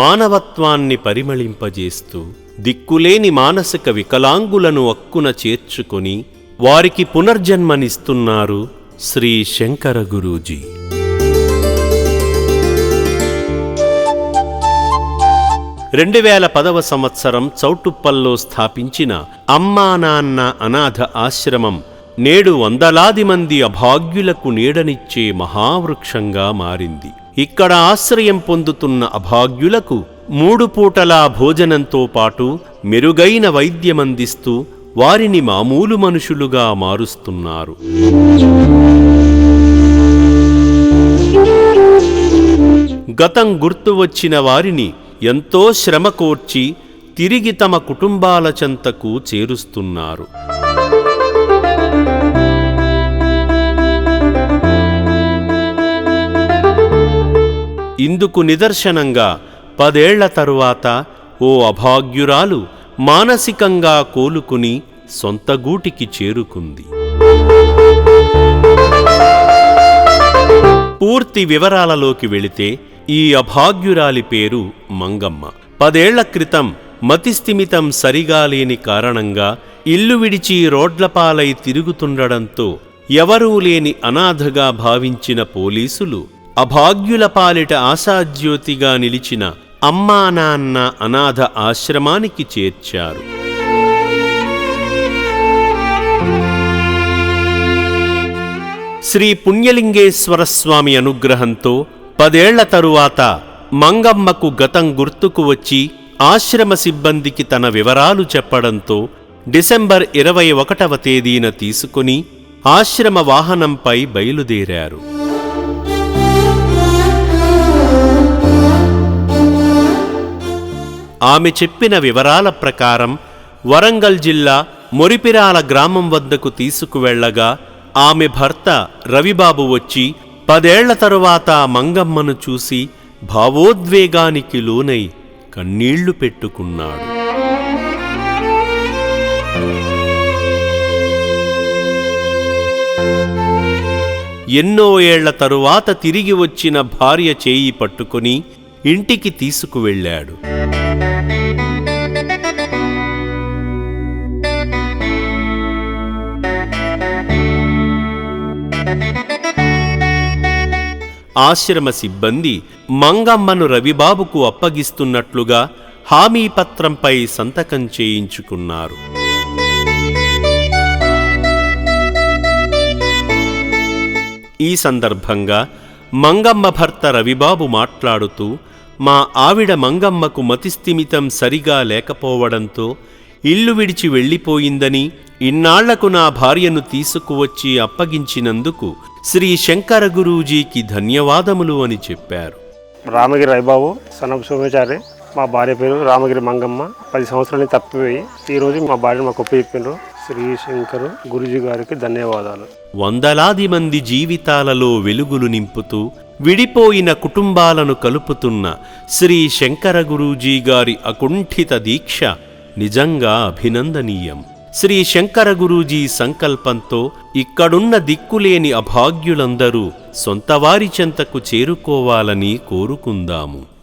మానవత్వాన్ని పరిమళింపజేస్తూ దిక్కులేని మానసిక వికలాంగులను అక్కున చేర్చుకొని వారికి పునర్జన్మనిస్తున్నారు శ్రీ శంకర గురూజీ. రెండు వేల పదవ సంవత్సరం చౌటుప్పల్లో స్థాపించిన అమ్మా నాన్న అనాథ ఆశ్రమం నేడు వందలాది మంది అభాగ్యులకు నీడనిచ్చే మహావృక్షంగా మారింది. ఇక్కడ ఆశ్రయం పొందుతున్న అభాగ్యులకు మూడు పూటలా భోజనంతో పాటు మెరుగైన వైద్యమందిస్తూ వారిని మామూలు మనుషులుగా మారుస్తున్నారు. గతం గుర్తు వచ్చిన వారిని ఎంతో శ్రమ కోర్చి తిరిగి తమ కుటుంబాల చెంతకు చేరుస్తున్నారు. ఇందుకు నిదర్శనంగా పదేళ్ళ తరువాత ఓ అభాగ్యురాలు మానసికంగా కోలుకుని సొంత గూటికి చేరుకుంది. పూర్తి వివరాలలోకి వెళితే ఈ అభాగ్యురాలి పేరు మంగమ్మ. పదేళ్ళ క్రితం మతిస్థిమితం సరిగా లేని కారణంగా ఇల్లు విడిచి రోడ్లపాలై తిరుగుతుండడంతో ఎవరూ లేని అనాథగా భావించిన పోలీసులు అభాగ్యుల పాలిట ఆశాజ్యోతిగా నిలిచిన అమ్మా నాన్న అనాథ ఆశ్రమానికి చేర్చారు. శ్రీ పుణ్యలింగేశ్వర స్వామి అనుగ్రహంతో పదేళ్ళ తరువాత మంగమ్మకు గతం గుర్తుకు వచ్చి ఆశ్రమ సిబ్బందికి తన వివరాలు చెప్పడంతో డిసెంబర్ ఇరవై ఒకటవ తేదీన తీసుకుని ఆశ్రమ వాహనంపై బయలుదేరారు. ఆమె చెప్పిన వివరాల ప్రకారం వరంగల్ జిల్లా మొరిపిరాల గ్రామం వద్దకు తీసుకువెళ్ళగా ఆమె భర్త రవిబాబు వచ్చి పదేళ్ళ తరువాత మంగమ్మను చూసి భావోద్వేగానికి లోనై కన్నీళ్ళు పెట్టుకున్నాడు. ఎన్నో ఏళ్ళ తరువాత తిరిగి వచ్చిన భార్య చేయి పట్టుకుని ఇంటికి తీసుకువెళ్ళాడు. ఆశ్రమ సిబ్బంది మంగమ్మను రవిబాబుకు అప్పగిస్తున్నట్లుగా హామీ పత్రంపై సంతకం చేయించుకున్నారు. ఈ సందర్భంగా మంగమ్మ భర్త రవిబాబు మాట్లాడుతూ మా ఆవిడ మంగమ్మకు మతిస్థిమితం సరిగా లేకపోవడంతో ఇల్లు విడిచి వెళ్ళిపోయిందని ఇన్నాళ్ళకు నా భార్యను తీసుకువచ్చి అప్పగించినందుకు శ్రీ శంకర గురూజీకి ధన్యవాదములు అని చెప్పారు. రామగిరి రైబాబు సనబ్ సోమచారి మా భార్య పేరు రామగిరి మంగమ్మ. పది సంవత్సరాలు తప్పిపోయి ఈ రోజు మా భార్యను మాకు ఒప్పిండ్రు శ్రీ శంకర్ గురుజీ గారికి ధన్యవాదాలు. వందలాది మంది జీవితాలలో వెలుగులు నింపుతూ విడిపోయిన కుటుంబాలను కలుపుతున్న శ్రీ శంకర గురూజీ గారి అకుంఠిత దీక్ష నిజంగా అభినందనీయం. శ్రీ శంకర గురూజీ సంకల్పంతో ఇక్కడున్న దిక్కులేని అభాగ్యులందరూ సొంతవారి చెంతకు చేరుకోవాలని కోరుకుందాము.